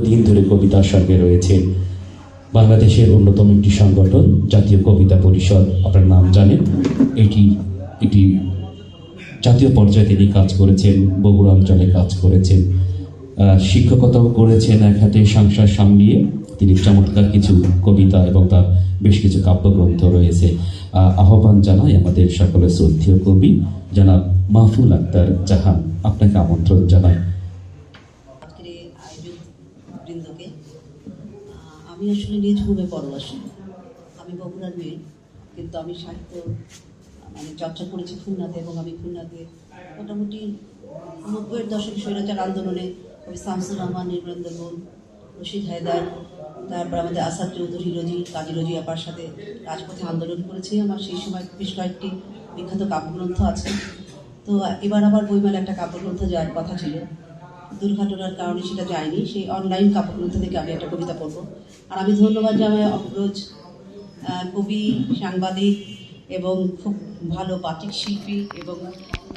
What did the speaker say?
দিন ধরে কবিতার সঙ্গে রয়েছে বাংলাদেশের অন্যতম একটি সংগঠন জাতীয় কবিতা পরিষদ। আপনার নাম জানেন? এটি এটি জাতীয় পর্যায়ে তিনি কাজ করেছেন বগুড়া অঞ্চলে কাজ করেছেন। শিক্ষকতাও করেছেন এক হাতে সংসার সামলিয়ে। তিনি চমৎকার কিছু কবিতা এবং তার বেশ কিছু কাব্যগ্রন্থ রয়েছে। আহ, আহ্বান জানাই আমাদের সকলের শ্রদ্ধেয় কবি জনাব মাহফুল আক্তার জাহান। আপনাকে আমন্ত্রণ আয়োজক বৃন্দকে। আমি আসলে নিজ ভূমে পরবাসী আমি বগুড়ার মেয়ে, কিন্তু আমি সাহিত্য মানে চর্চা করেছি খুলনাতে এবং আমি খুলনাতে মোটামুটি নব্বইয়ের দশকে স্বৈরাচার আন্দোলনে কবি শামসুর রহমান নির্মলেন্দ্র গুণ রশিদ হায়দার, তারপর আমাদের আসাদ চৌধুরী, রজি, কাজী রজি আপার সাথে রাজপথে আন্দোলন করেছি। আমার সেই সময় বেশ কয়েকটি বিখ্যাত কাব্যগ্রন্থ আছে। তো এবার আবার বইমেলা একটা কাব্যগ্রন্থ যাওয়ার কথা ছিল। দুর্ঘটনার কারণে সেটা যায়নি। সেই অনলাইন কাব্যগ্রন্থ থেকে আমি একটা কবিতা পড়ব। আর আমি ধন্যবাদ জানাই অগ্রজ কবি, সাংবাদিক এবং খুব ভালো বাটিক শিল্পী এবং